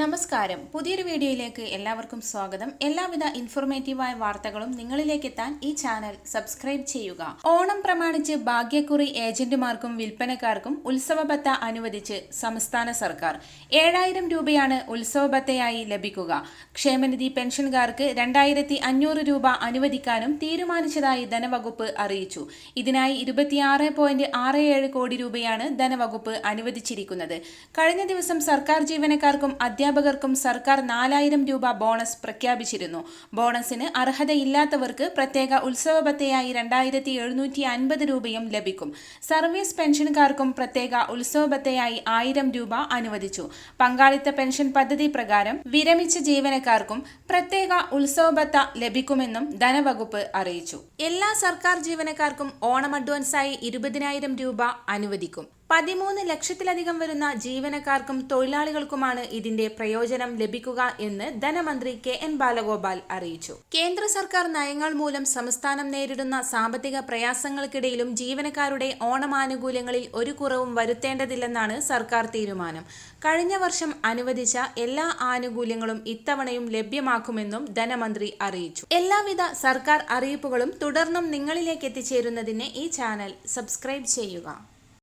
നമസ്കാരം. പുതിയൊരു വീഡിയോയിലേക്ക് എല്ലാവർക്കും സ്വാഗതം. എല്ലാവിധ ഇൻഫോർമേറ്റീവായ വാർത്തകളും നിങ്ങളിലേക്ക് എത്താൻ ഈ ചാനൽ സബ്സ്ക്രൈബ് ചെയ്യുക. ഓണം പ്രമാണിച്ച് ഭാഗ്യക്കുറി ഏജന്റുമാർക്കും വിൽപ്പനക്കാർക്കും ഉത്സവ അനുവദിച്ച് സംസ്ഥാന സർക്കാർ. ഏഴായിരം രൂപയാണ് ഉത്സവ ബത്തയായി ലഭിക്കുക. ക്ഷേമനിധി പെൻഷൻകാർക്ക് രണ്ടായിരത്തി അഞ്ഞൂറ് രൂപ അനുവദിക്കാനും തീരുമാനിച്ചതായി ധനവകുപ്പ് അറിയിച്ചു. ഇതിനായി ഇരുപത്തിയാറ് പോയിന്റ് ആറ് ഏഴ് കോടി രൂപയാണ് ധനവകുപ്പ് അനുവദിച്ചിരിക്കുന്നത്. കഴിഞ്ഞ ദിവസം സർക്കാർ ജീവനക്കാർക്കും അധ്യാപകർക്കും സർക്കാർ നാലായിരം രൂപ ബോണസ് പ്രഖ്യാപിച്ചിരുന്നു. ബോണസിന് അർഹതയില്ലാത്തവർക്ക് പ്രത്യേക ഉത്സവ ബത്തയായി രണ്ടായിരത്തി എഴുന്നൂറ്റി അൻപത് രൂപയും ലഭിക്കും. സർവീസ് പെൻഷൻകാർക്കും പ്രത്യേക ഉത്സവ ബത്തയായി ആയിരം രൂപ അനുവദിച്ചു. പങ്കാളിത്ത പെൻഷൻ പദ്ധതി പ്രകാരം വിരമിച്ച ജീവനക്കാർക്കും പ്രത്യേക ഉത്സവ ബത്ത ലഭിക്കുമെന്നും ധനവകുപ്പ് അറിയിച്ചു. എല്ലാ സർക്കാർ ജീവനക്കാർക്കും ഓണം അഡ്വാൻസായി ഇരുപതിനായിരം രൂപ അനുവദിക്കും. പതിമൂന്ന് ലക്ഷത്തിലധികം വരുന്ന ജീവനക്കാർക്കും തൊഴിലാളികൾക്കുമാണ് ഇതിന്റെ പ്രയോജനം ലഭിക്കുക എന്ന് ധനമന്ത്രി കെ എൻ ബാലഗോപാൽ അറിയിച്ചു. കേന്ദ്ര സർക്കാർ നയങ്ങൾ മൂലം സംസ്ഥാനം നേരിടുന്ന സാമ്പത്തിക പ്രയാസങ്ങൾക്കിടയിലും ജീവനക്കാരുടെ ഓണമാനുകൂല്യങ്ങളിൽ ഒരു കുറവും വരുത്തേണ്ടതില്ലെന്നാണ് സർക്കാർ തീരുമാനം. കഴിഞ്ഞ വർഷം അനുവദിച്ച എല്ലാ ആനുകൂല്യങ്ങളും ഇത്തവണയും ലഭ്യമാക്കുമെന്നും ധനമന്ത്രി അറിയിച്ചു. എല്ലാവിധ സർക്കാർ അറിയിപ്പുകളും തുടർന്നും നിങ്ങളിലേക്ക് എത്തിച്ചേരുന്നതിന് ഈ ചാനൽ സബ്സ്ക്രൈബ് ചെയ്യുക.